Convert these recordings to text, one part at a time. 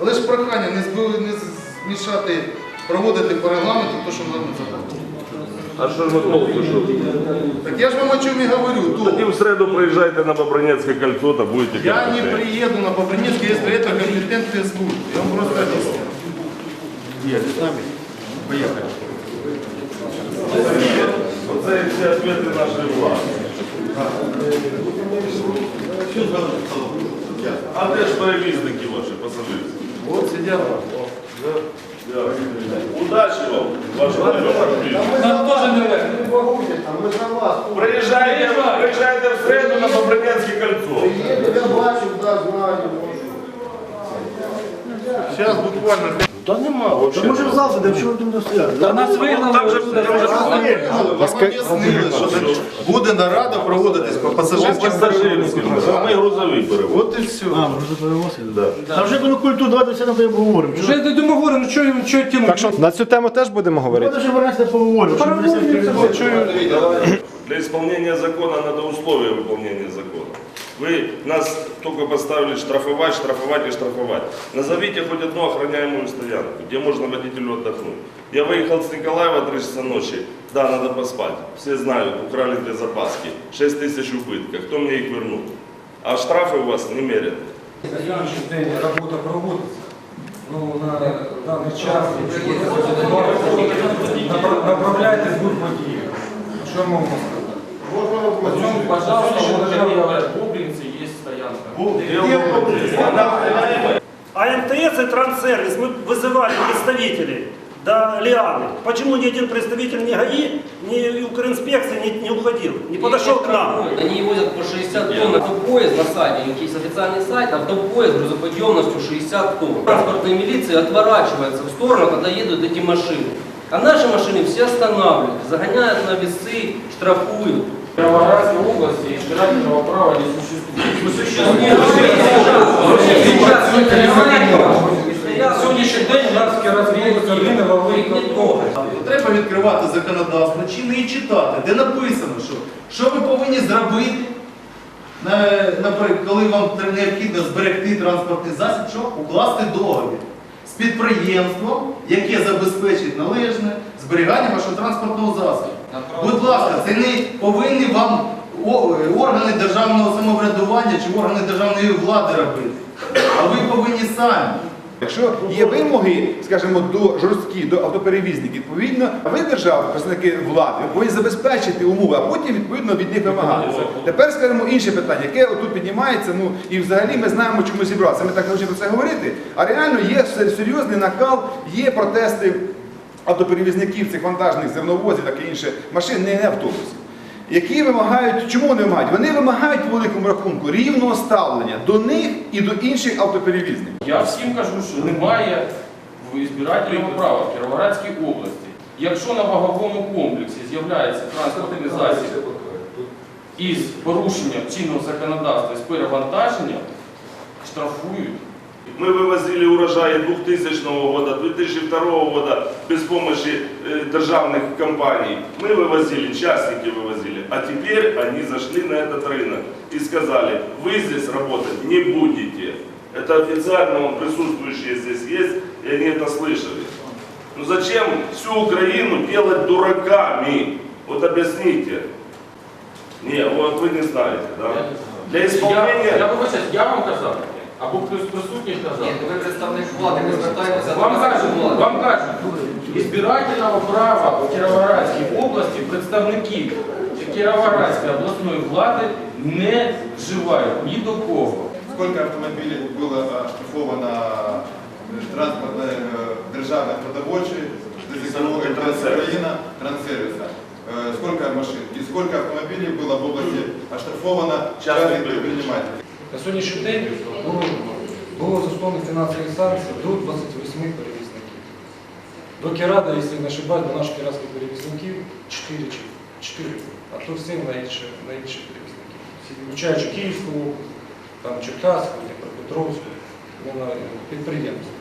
Але ж прохання не збили, не змішати, проводити по регламенту, то, що нам закон. А що ж ви толку, що? Так я ж вам о чому і говорю. Тоді То, в середу приїжджайте на Бобринецьке кольцо та будете я не картати. приеду на Бобринецкий, если это компетентные службы. Я вам просто объясню. Оце всі відповіді нашої влади. А де ж перевізники ваші пасажирські? Вот сидят. Удачи вам, ваша Нам теж не легко. Приїжджайте, приїжджайте в середу на Бобринецьке кольцо. Я бачу, да, знаю. Сейчас буквально Та нема взагалі. Може в зал де чого там стояти? Та нас вигнали. Там же там же Вам об'яснили, що буде нарада проводитись по пасажирським пасажирським, ми грузовий перевозимо. От і все. А, вже? Да. Та вже коли культуру, давайте все на те поговоримо. Вже я думаю, говорю, ну що що тягнути? Так що на цю тему теж будемо говорити. Давайте вже вернемося поговоримо. Для исполнения закона надо условия выполнения закона. Вы нас только поставили штрафовать, штрафовать и штрафовать. Назовите хоть одну охраняемую стоянку, где можно водителю отдохнуть. Я выехал с Николаева 3 часа ночи. Да, надо поспать. Все знают, украли для запаски. 6 тысяч убытка. Кто мне их вернул? А штрафы у вас не мерят. Сьогоднішній день робота проводиться. Ну, на даний час Напра- направляйте з двох водіїв. Що можна сказати? Пойдем, пожалуйста, стоянка. А МТС и Транссервис, мы вызывали представителей до Лианы. Почему ни один представитель ни ГАИ, ни Укринспекции не, не уходил, не подошел к нам? Они возят по 60 тонн. Автопоезд на сайте, у них есть официальный сайт, автопоезд грузоподъемностью 60 тонн. Транспортная милиция отворачивается в сторону, когда едут эти машины. А наши машины все останавливают, загоняют на весы, штрафуют. В Кировоградской области избирательного права не существует. Сьогоднішній день у нас в Кіровограді єдиний валовий квиток. Треба відкривати законодавство, чини і читати, де написано, що, що ви повинні зробити, наприклад, коли вам необхідно зберегти транспортний засіб, що укласти договір з підприємством, яке забезпечить належне зберігання вашого транспортного засобу. Будь ласка, це не повинні вам органи державного самоврядування чи органи державної влади робити. А ви повинні самі. Якщо є вимоги, скажімо, до жорсткі, до автоперевізників, відповідно, ви держава, представники влади, ви повинні забезпечити умови, а потім відповідно від них вимагати. Тепер скажімо інше питання, яке отут піднімається. Ну і взагалі ми знаємо, чому зібратися. Ми так хочемо про це говорити. А реально є серйозний накал, є протести автоперевізників, цих вантажних зерновозів, таке інше машин, не, автобусів. Які вимагають, чому вони вимагають? Вони вимагають по великому рахунку рівного ставлення до них і до інших автоперевізників. Я всім кажу, що немає збирательного права в Кіровоградській області. Якщо на ваговому комплексі з'являється транспортний засіб із порушенням чинного законодавства з перевантаженням, штрафують. Мы вывозили урожаи 2000 года, 2002 года без помощи э, державных компаний. Мы вывозили, частники вывозили. А теперь они зашли на этот рынок и сказали, вы здесь работать не будете. Это официально он присутствующие здесь есть, и они это слышали. Ну зачем всю Украину делать дураками? Вот объясните. Не, вот вы не знаете, да? Для Я, исполнения... я вибачаюсь, я вам казав, або хтось з присутніх казав. Нет, вы представник влади, ви звертаєтеся Вам до кажуть, влади. вам кажуть, ізбирательного права у Кіровоградській області представники Кіровоградської обласної влади не вживають ні до кого. Сколько автомобилей было оштрафовано э, транспортной э, державной продовольчей, Салон Транссервис. Украина, Транссервиса? Э, Сколько машин и сколько автомобилей было в области оштрафовано частных предпринимателей? На сьогоднішній день було, було засновано фінансові санкції до 28 перевізників. Доки рада, якщо не ошибаюсь, до наших кіратських перевізників 4 чи 4, а то всім на інші, перевізників. Включаючи Київську, там, Черкаську, Дніпропетровську, ну, підприємство.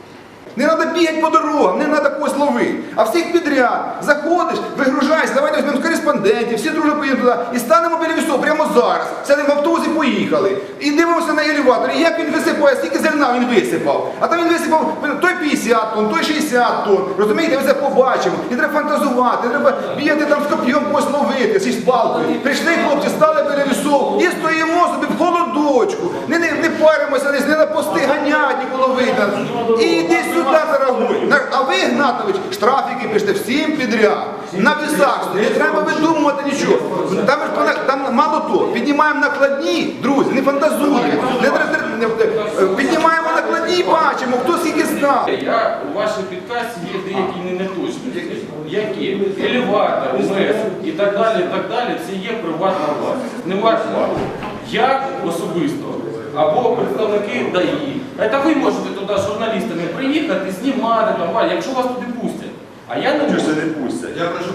Не треба бігати по дорогам, не треба когось ловити. А всіх підряд. Заходиш, вигружаєш, давайте візьмемо кореспондентів, всі дружно поїдемо туди і станемо біля вісу прямо зараз. Сядемо в автобус і поїхали. І дивимося на елеваторі, як він висипає, скільки зерна він висипав. А там він висипав той 50 тонн, той 60 тонн. Розумієте, ми це побачимо. І треба фантазувати, треба бігати там з коп'єм когось ловити, зі палкою. Прийшли хлопці, стали біля вісов і стоїмо собі в холодочку. Не, не, не паримося, десь не на пости ганять, нікого ловити. І йди сюди зарагуй. А ви, Гнатович, штрафики пишете всім підряд. На вісах, не треба видумувати нічого. Там, там мало того, піднімаємо накладні, друзі, не фантазуємо. Не, не, не, піднімаємо накладні і бачимо, хто скільки знав. Я у вашій підкасті є деякі не- неточності. Які? Елеватор, МЕС і так далі, так далі, це є приватна власність. Не важливо, як особисто, або представники ДАІ. А та ви можете туди з журналістами приїхати, знімати, там, якщо вас туди пустять. А я не можу. не пустять. Я прошу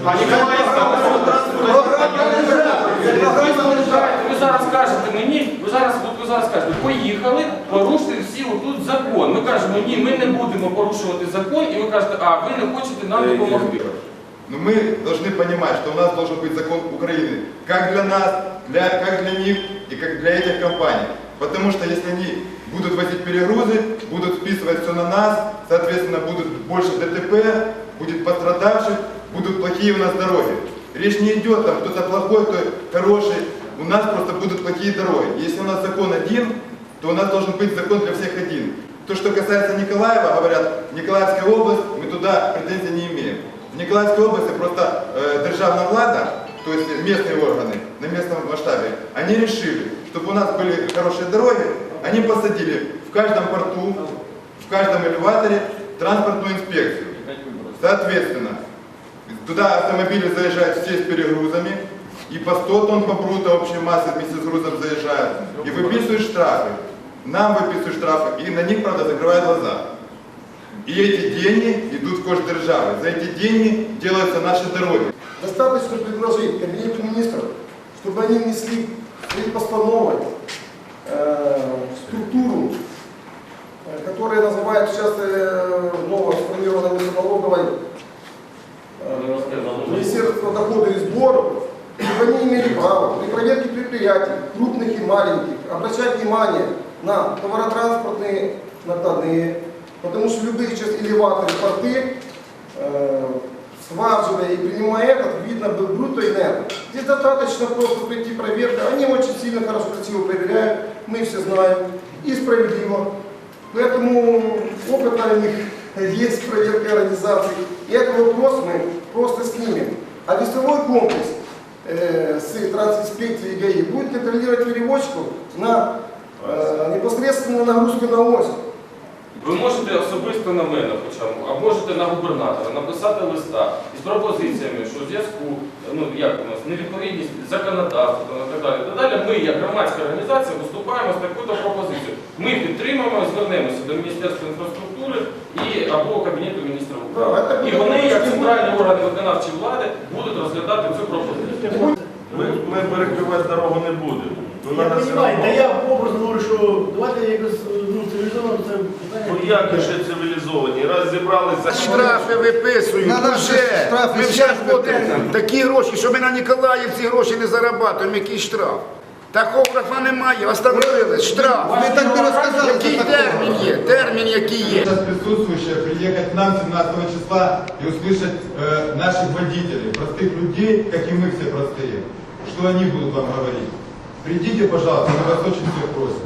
Ви зараз кажете мені, ви зараз, ви зараз кажете, поїхали, порушити всі отут закон. Ми кажемо, ні, ми не будемо порушувати закон, і ви кажете, а ви не хочете нам допомогти. Но мы должны понимать, что у нас должен быть закон Украины, как для нас, для, как для них и как для этих компаний. Потому что если они будут возить перегрузы, будут списывать все на нас, соответственно, будут больше ДТП, будет пострадавших, будут плохие у нас дороги. Речь не идет, там кто-то плохой, кто хороший. У нас просто будут плохие дороги. Если у нас закон один, то у нас должен быть закон для всех один. То, что касается Николаева, говорят, Николаевская область, мы туда претензий не имеем. В Николаевской области просто э, державная влада, то есть местные органы на местном масштабе, они решили, чтобы у нас были хорошие дороги, они посадили в каждом порту, в каждом элеваторе транспортную инспекцию. Соответственно, туда автомобили заезжают все с перегрузами, и по 100 тонн по бруто общей массы вместе с грузом заезжают, и выписывают штрафы. Нам выписывают штрафы, и на них, правда, закрывают глаза. И эти деньги идут в державы. За эти деньги делаются наши дороги. Достаточно предложить Кабинету министров, чтобы они внесли свои постановы э, в структуру, э, которая называют сейчас э, ново сформированной налоговой э, Министерство дохода и сборов, чтобы они имели право при проверке предприятий, крупных и маленьких, обращать внимание на товаротранспортные накладные, потому что любые сейчас элеваторы, порты, э, сваживая и принимая этот, видно был бруто и нетто. Здесь достаточно просто прийти проверка, они очень сильно хорошо, красиво проверяют, мы все знаем, и справедливо. Поэтому опыт у них есть в проверке организаций. И этот вопрос мы просто снимем. А весовой комплекс э, с трансинспекцией ГАИ будет контролировать перевозчиков на непосредственно нагрузку на ось. Ви можете особисто на мене, хоча б, а можете на губернатора написати листа із пропозиціями, що в зв'язку, ну як у нас, невідповідність законодавства і так далі, і так далі, ми, як громадська організація, виступаємо з такою пропозицією. Ми підтримуємо, звернемося до Міністерства інфраструктури і або Кабінету міністрів України. І вони, як центральні органи виконавчої влади, будуть розглядати цю пропозицію. Ми, ми перекривати дорогу не будемо. Ну, Я надо все розумію, та одно. я образно говорю, що давайте якось ну, цивілізовано це питання. Ну як ще цивілізовані? Раз зібралися. Штрафи виписують. На наші вже. штрафи Ми вже зараз ходимо. виписують. Такі гроші, що ми на Ніколаївці гроші не заробляємо. Який штраф? Тахографа немає, остановили. Штраф. Ми так не розказали. Який термін є? Термін який є. Сейчас присутствующие приехать к нам 17 числа и услышать э, наших водителей, простых людей, как и мы все простые, что они будут вам говорить. Придите, пожалуйста, мы вас очень все просим.